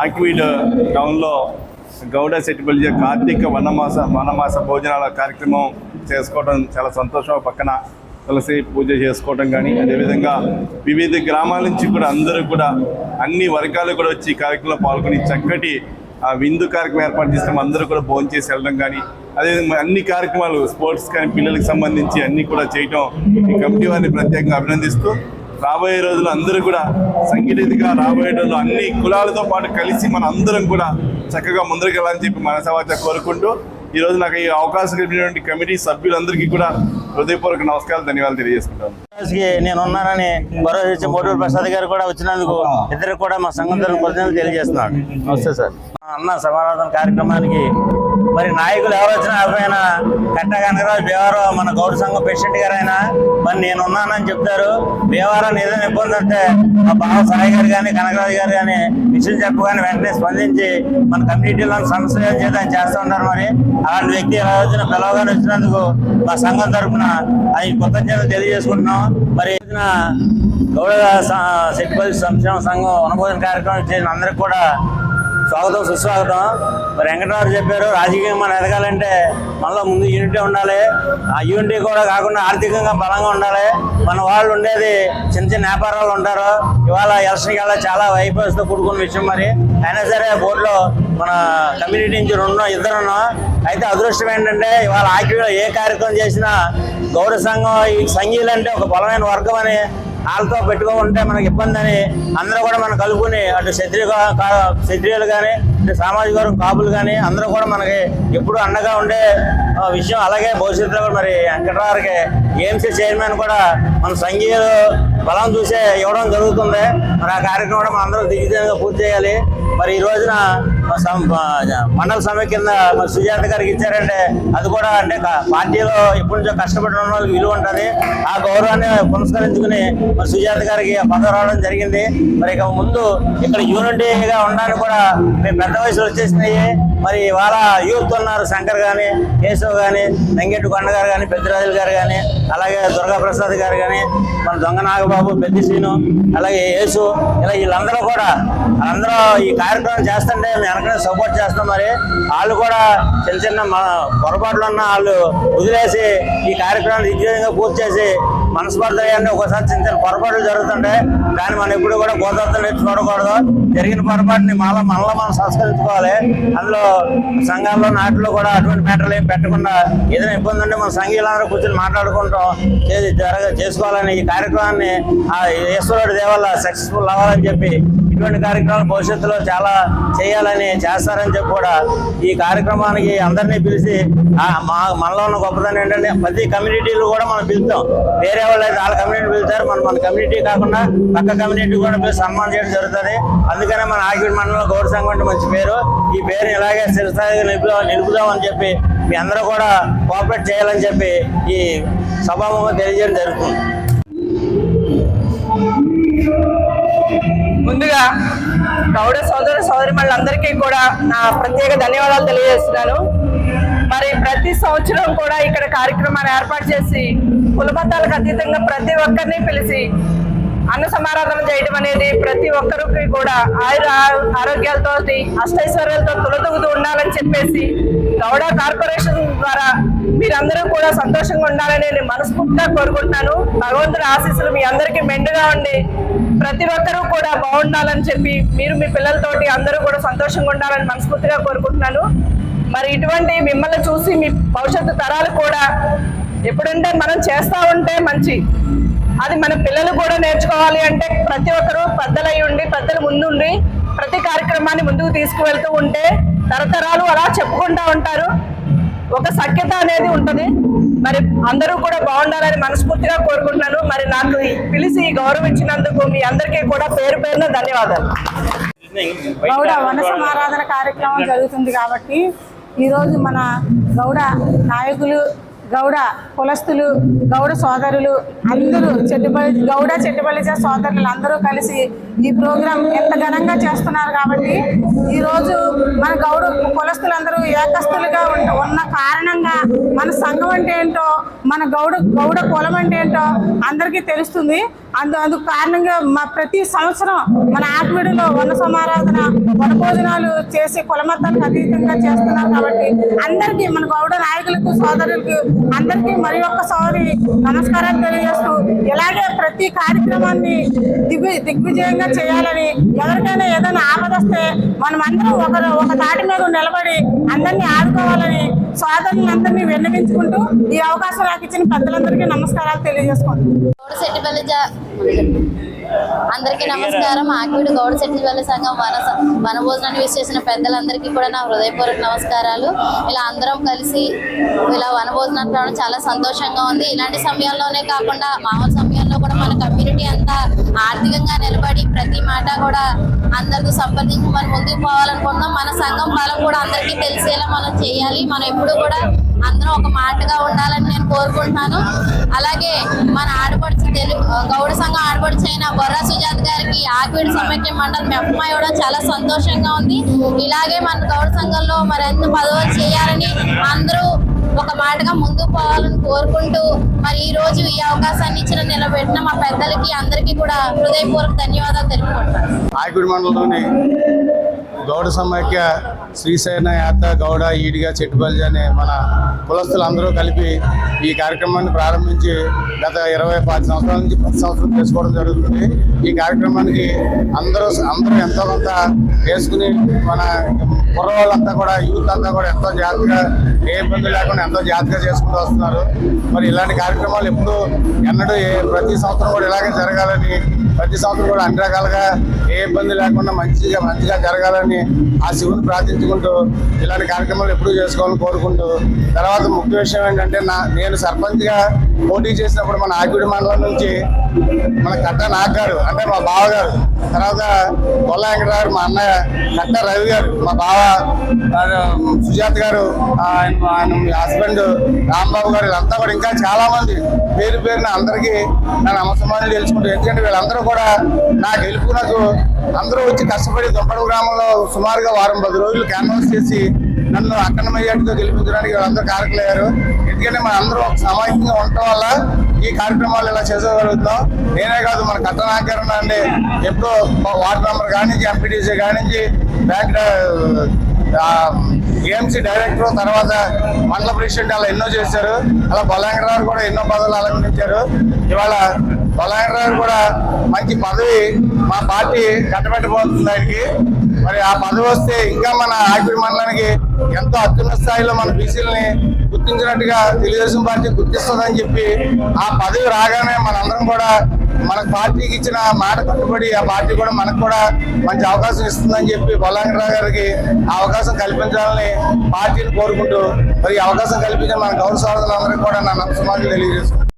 ఆక్వీడ్ టౌన్లో గౌడ సెట్టిపల్లి కార్తీక వనమాస వనమాస భోజనాల కార్యక్రమం చేసుకోవడం చాలా సంతోషం. పక్కన తులసి పూజ చేసుకోవడం కానీ అదేవిధంగా వివిధ గ్రామాల నుంచి కూడా అందరూ కూడా అన్ని వర్గాలు కూడా వచ్చి కార్యక్రమంలో పాల్గొని చక్కటి ఆ విందు కార్యక్రమం ఏర్పాటు చేస్తాం అందరూ కూడా భోజనం చేసి వెళ్ళడం కానీ అదేవిధంగా అన్ని కార్యక్రమాలు స్పోర్ట్స్ కానీ పిల్లలకు సంబంధించి అన్నీ కూడా చేయటం ఈ కమిటీ వారిని ప్రత్యేకంగా అభినందిస్తూ రాబోయే రోజులు అందరూ కూడా సంఘటితగా రాబోయే రోజులు అన్ని కులాలతో పాటు కలిసి మన అందరం కూడా చక్కగా ముందరికి వెళ్ళాలని చెప్పి మనసవాచ కోరుకుంటూ ఈ రోజు నాకు ఈ అవకాశం కలిగినటువంటి కమిటీ సభ్యులందరికీ కూడా హృదయపూర్వక నమస్కారాలు ధన్యవాదాలు తెలియజేసుకుంటాను. నేను ఉన్నానని భరోసా మోటూరు ప్రసాద్ గారు కూడా వచ్చినందుకు ఇద్దరు కూడా మా సంఘం తరఫున తెలియజేస్తున్నాను. నమస్తే సార్. మా అన్న సమారాధన కార్యక్రమానికి మరి నాయకులు ఎవరు వచ్చినా ఎవరైనా కట్ట కనకరాజు భీమవరం మన గౌడ సంఘం ప్రెసిడెంట్ గారు అయినా మరి నేను ఉన్నానని చెప్తారు. భీమవరం ఏదైనా ఇబ్బంది అంటే మా బావ సాయి గారు కానీ కనకరాజు గారు కానీ విషయం చెప్పగానే వెంటనే స్పందించి మన కమ్యూనిటీలో సమస్య చేద్దాం చేస్తూ ఉన్నారు మరి. అలాంటి వ్యక్తి ఎలా వచ్చిన పిలవగానే వచ్చినందుకు మా సంఘం తరఫున అది కృతజ్ఞతలు తెలియజేసుకుంటున్నాం. మరి ఈ రోజున గౌడ స- సంక్షేమ సంఘం అనుభోజన కార్యక్రమం చేసిన అందరికి కూడా స్వాగతం సుస్వాగతం. మరి వెంకటరావు చెప్పారు రాజకీయంగా మనం ఎదగాలంటే మనలో ముందు యూనిటీ ఉండాలి. ఆ యూనిటీ కూడా కాకుండా ఆర్థికంగా బలంగా ఉండాలి. మన వాళ్ళు ఉండేది చిన్న చిన్న వ్యాపారాలు ఉంటారు. ఇవాళ ఎలక్షన్కి వెళ్ళా చాలా వైఫల్స్తో కూడుకున్న విషయం మరి. అయినా సరే బోర్డులో మన కమ్యూనిటీ నుంచి రెండు ఇద్దరు అయితే అదృష్టం ఏంటంటే ఇవాళ ఆకిలో ఏ కార్యక్రమం చేసినా గౌరవ సంఘం ఈ సంఘీలు అంటే ఒక బలమైన వర్గం అని వాళ్ళతో పెట్టుకోకుంటే మనకి ఇబ్బంది అని అందరూ కూడా మనం కలుపుకుని అటు క్షత్రియ క్షత్రియులు కానీ ఇటు సామాజిక వర్గం కాపులు కానీ అందరూ కూడా మనకి ఎప్పుడు అండగా ఉండే విషయం. అలాగే భవిష్యత్తులో మరి వెంకటరావుకి ఏఎంసీ చైర్మన్ కూడా మన సంఘీయులు బలం చూసే ఇవ్వడం జరుగుతుంది. మరి ఆ కార్యక్రమం కూడా అందరూ దిగ్విజయంగా పూర్తి చేయాలి. మరి ఈ రోజున సం- మండల సమ్మె కింద మరి సుజాత గారికి ఇచ్చారంటే అది కూడా అంటే పార్టీలో ఎప్పటి నుంచో కష్టపడిన వాళ్ళకి విలువ ఉంటుంది. ఆ గౌరవాన్ని పురస్కరించుకుని మరి సుజాత గారికి పదవి రావడం జరిగింది. మరి ఇక ముందు ఇక్కడ యూనిటీగా ఉండడానికి కూడా మేము పెద్ద వయసులో వచ్చేసినాయి. మరి వాళ్ళ యూత్ ఉన్నారు శంకర్ కానీ కేశవ్ కానీ వెంకట కొండ గారు కానీ పెద్దరాజులు గారు కానీ అలాగే దుర్గా ప్రసాద్ గారు కానీ మన దొంగ నాగబాబు పెద్ద శ్రీను అలాగే యేసు ఇలా వీళ్ళందరూ కూడా అందరూ ఈ కార్యక్రమం చేస్తుంటే మేము వెనకనే సపోర్ట్ చేస్తాం మరి. వాళ్ళు కూడా చిన్న చిన్న పొరపాట్లు ఉన్న వాళ్ళు వదిలేసి ఈ కార్యక్రమాన్ని దిగ్విజయంగా పూర్తి చేసి మనస్పర్ధ ఒకసారి చిన్న చిన్న పొరపాట్లు జరుగుతుంటాయి. దాన్ని మనం ఎప్పుడు కూడా గోదావరి నేర్చు చూడకూడదు. జరిగిన పొరపాటుని మళ్ళీ మనలో మనం సంస్కరించుకోవాలి. అందులో సంఘాల్లో నాటిలో కూడా అటువంటి మ్యాటర్లు ఏం పెట్టకుండా ఏదైనా ఇబ్బంది ఉంటే మన సంఘీయులందరూ కూర్చొని మాట్లాడుకుంటాం జరగ చేసుకోవాలని ఈ కార్యక్రమాన్ని ఆ ఈశ్వరుడి సక్సెస్ఫుల్ అవ్వాలని చెప్పి ఇటువంటి కార్యక్రమాలు భవిష్యత్తులో చాలా చేయాలని చేస్తారని చెప్పి కూడా ఈ కార్యక్రమానికి అందరినీ పిలిచి మా మనలో ఉన్న గొప్పదనం ఏంటంటే ప్రతి కమ్యూనిటీలు కూడా మనం పిలుస్తాం. వేరే వాళ్ళు అయితే వాళ్ళ కమ్యూనిటీ పిలుస్తారు. మనం మన కమ్యూనిటీ కాకుండా పక్క కమ్యూనిటీ కూడా పిలిచి సన్మానం చేయడం జరుగుతుంది. అందుకనే మన ఆగిడి మండలంలో గౌడ సంఘం అంటే మంచి పేరు. ఈ పేరుని ఇలాగే చిరస్థాయిగా నిలుపుదాం నిలుపుదామని చెప్పి మీ అందరూ కూడా కోఆపరేట్ చేయాలని చెప్పి ఈ సభాముఖం తెలియజేయడం జరుగుతుంది. ముందుగా గౌడ సోదర సోదరి అందరికీ కూడా నా ప్రత్యేక ధన్యవాదాలు తెలియజేస్తున్నాను. మరి ప్రతి సంవత్సరం కూడా ఇక్కడ కార్యక్రమాన్ని ఏర్పాటు చేసి కులబద్ధాలకు అతీతంగా ప్రతి ఒక్కరిని పిలిచి అన్న సమారాధన చేయడం అనేది ప్రతి ఒక్కరికి కూడా ఆయుర ఆరోగ్యాలతో అష్టైశ్వర్యాలతో తులతూగుతూ ఉండాలని చెప్పేసి గౌడ కార్పొరేషన్ ద్వారా మీరందరూ కూడా సంతోషంగా ఉండాలని నేను మనస్ఫూర్తిగా కోరుకుంటున్నాను. భగవంతుడి ఆశీస్సులు మీ అందరికీ మెండుగా ఉండి ప్రతి ఒక్కరూ కూడా బాగుండాలని చెప్పి మీరు మీ పిల్లలతోటి అందరూ కూడా సంతోషంగా ఉండాలని మనస్ఫూర్తిగా కోరుకుంటున్నాను. మరి ఇటువంటి మిమ్మల్ని చూసి మీ భవిష్యత్తు తరాలు కూడా ఎప్పుడంటే మనం చేస్తూ ఉంటే మంచి అది మన పిల్లలు కూడా నేర్చుకోవాలి అంటే ప్రతి ఒక్కరూ పెద్దలై ఉండి పెద్దలు ముందుండి ప్రతి కార్యక్రమాన్ని ముందుకు తీసుకువెళ్తూ ఉంటే తరతరాలు అలా చెప్పుకుంటా ఉంటారు. ఒక సఖ్యత అనేది ఉంటుంది. మరి అందరూ కూడా బాగుండాలని మనస్ఫూర్తిగా కోరుకుంటున్నాను. మరి నాకు పిలిచి ఈ గౌరవం ఇచ్చినందుకు మీ అందరికీ కూడా పేరు పేరున ధన్యవాదాలు. గౌడ వన ఆరాధన కార్యక్రమం జరుగుతుంది కాబట్టి ఈరోజు మన గౌడ నాయకులు గౌడ కులస్తులు గౌడ సోదరులు అందరూ చెట్టుపల్లి గౌడ చెట్టుపల్లి సోదరులు అందరూ కలిసి ఈ ప్రోగ్రాం ఎంత ఘనంగా చేస్తున్నారు కాబట్టి ఈరోజు మన గౌడ కులస్తులందరూ ఏకస్తులుగా ఉన్న కారణంగా మన సంఘం అంటే ఏంటో మన గౌడ గౌడ కులం అంటే ఏంటో అందరికీ తెలుస్తుంది. అందు అందుకు కారణంగా మా ప్రతి సంవత్సరం మన ఆత్మీయుడిలో వన సమారాధన వన భోజనాలు చేసి కులమతాలకు అతీతంగా చేస్తున్నారు కాబట్టి అందరికీ మన గౌడ నాయకులకు సోదరులకు అందరికీ మరి ఒక్కసారి నమస్కారాలు తెలియజేస్తూ ఇలాగే ప్రతి కార్యక్రమాన్ని దిగ్వి దిగ్విజయంగా చేయాలని ఎవరికైనా ఏదైనా ఆపద వస్తే మనమందరం ఒక ఒక తాటి మీద నిలబడి అందరినీ ఆడుకోవాలని సోదరులందరినీ విన్నవించుకుంటూ ఈ అవకాశం నాకు ఇచ్చిన పెద్దలందరికీ నమస్కారాలు తెలియజేసుకుంటున్నాను. అందరికీ నమస్కారం. ఆకివీడు గౌడశెట్టిపల్లి సంఘం వన వనభోజనాన్ని విష్ చేసిన పెద్దలందరికీ కూడా నా హృదయపూర్వక నమస్కారాలు. ఇలా అందరం కలిసి ఇలా వనభోజనానికి రావడం చాలా సంతోషంగా ఉంది. ఇలాంటి సమయాల్లోనే కాకుండా మామూలు సమయంలో కూడా మన కమ్యూనిటీ అంతా ఆర్థికంగా నిలబడి ప్రతి మాట కూడా అందరితో సంప్రదించి మనం ముందుకు పోవాలనుకుంటున్నాం. మన సంఘం బలం కూడా అందరికీ తెలిసేలా మనం చేయాలి. మనం ఎప్పుడు కూడా అందరం ఒక మాటగా ఉండాలని నేను కోరుకుంటున్నాను. అలాగే మన గౌడ చైనా ఆడపడుచు బొర్రా సుజాత గారికి ఆకివీడు సమైక్య మండలం మెప్పమా ఇవ్వడం చాలా సంతోషంగా ఉంది. ఇలాగే మన గౌడ సంఘంలో మరెంత పదవులు చేయాలని అందరూ ఒక మాటగా ముందుకు పోవాలని కోరుకుంటూ మరి ఈ రోజు ఈ అవకాశాన్ని ఇచ్చిన నిలబెట్టిన మా పెద్దలకి అందరికీ కూడా హృదయపూర్వక ధన్యవాదాలు తెలుపుకుంటాను మండలంలోని గౌడ సమైక్య శ్రీశైన యాత గౌడ ఈడిగా చెట్టుబల్జి అనే మన కులస్తులు అందరూ కలిపి ఈ కార్యక్రమాన్ని ప్రారంభించి గత ఇరవై పది సంవత్సరాల నుంచి పది సంవత్సరం చేసుకోవడం జరుగుతుంది. ఈ కార్యక్రమానికి అందరూ అందరూ ఎంతో కొంత వేసుకుని మన కుర్రవాళ్ళంతా కూడా యూత్ అంతా కూడా ఎంతో జాగ్రత్తగా ఏ ఇబ్బంది లేకుండా ఎంతో జాగ్రత్తగా చేసుకుంటూ వస్తున్నారు. మరి ఇలాంటి కార్యక్రమాలు ఎప్పుడు ఎన్నడూ ఏ ప్రతి సంవత్సరం కూడా ఇలాగే జరగాలని ప్రతి సంవత్సరం కూడా అన్ని రకాలుగా ఏ ఇబ్బంది లేకుండా మంచిగా మంచిగా జరగాలని ఆ శివుని ప్రార్థించుకుంటూ ఇలాంటి కార్యక్రమాలు ఎప్పుడూ చేసుకోవాలని కోరుకుంటూ తర్వాత ముఖ్య విషయం ఏంటంటే నా నేను సర్పంచ్గా పోటీ చేసినప్పుడు మన ఆకుడి మండలం నుంచి మన కట్ట నాగ్ అంటే మా బావ గారు తర్వాత గొల్ల గారు మా అన్నయ్య కట్ట రవి గారు మా బావ సుజాత గారు ఆయన ఆయన హస్బెండ్ రాంబాబు గారు వీళ్ళంతా కూడా ఇంకా చాలా మంది పేరు పేరున అందరికీ నా నమస్కారాలు తెలుసుకుంటారు ఎందుకంటే వీళ్ళందరూ కూడా నా గెలుపు నాకు అందరూ వచ్చి కష్టపడి దుంపడం గ్రామంలో సుమారుగా వారం పది రోజులు క్యాన్వాస్ చేసి నన్ను అక్కడ మెజార్టీతో గెలిపించడానికి వీళ్ళందరూ కారకులయ్యారు ఎందుకంటే మన అందరూ ఒక ఉండటం వల్ల ఈ కార్యక్రమాలు ఇలా చేసుకోగలుగుతాం నేనే కాదు మన అండి. ఎప్పుడో వార్డు మెంబర్ కానించి ఎంపీటీసీ కానించి బ్యాంక్ ఏఎంసీ డైరెక్టర్ తర్వాత మండల ప్రెసిడెంట్ అలా ఎన్నో చేశారు. అలా బలాంగరావు కూడా ఎన్నో పదవులు అలంకరించారు ఇవాళ బలాంగరావు కూడా మంచి పదవి మా పార్టీ కట్టబెట్టబోతుంది ఆయనకి. మరి ఆ పదవి వస్తే ఇంకా మన ఆకిడి మండలానికి ఎంతో అత్యున్నత స్థాయిలో మన బీసీలని గుర్తించినట్టుగా తెలుగుదేశం పార్టీ గుర్తిస్తుందని చెప్పి ఆ పదవి రాగానే మనందరం కూడా మనకు పార్టీకి ఇచ్చిన మాట కట్టుబడి ఆ పార్టీ కూడా మనకు కూడా మంచి అవకాశం ఇస్తుందని చెప్పి బొల్లాంగరావు గారికి ఆ అవకాశం కల్పించాలని పార్టీని కోరుకుంటూ మరి అవకాశం కల్పించిన మన గౌరవ సోదరులందరికీ కూడా నా నమస్కారాలు తెలియజేస్తున్నాను.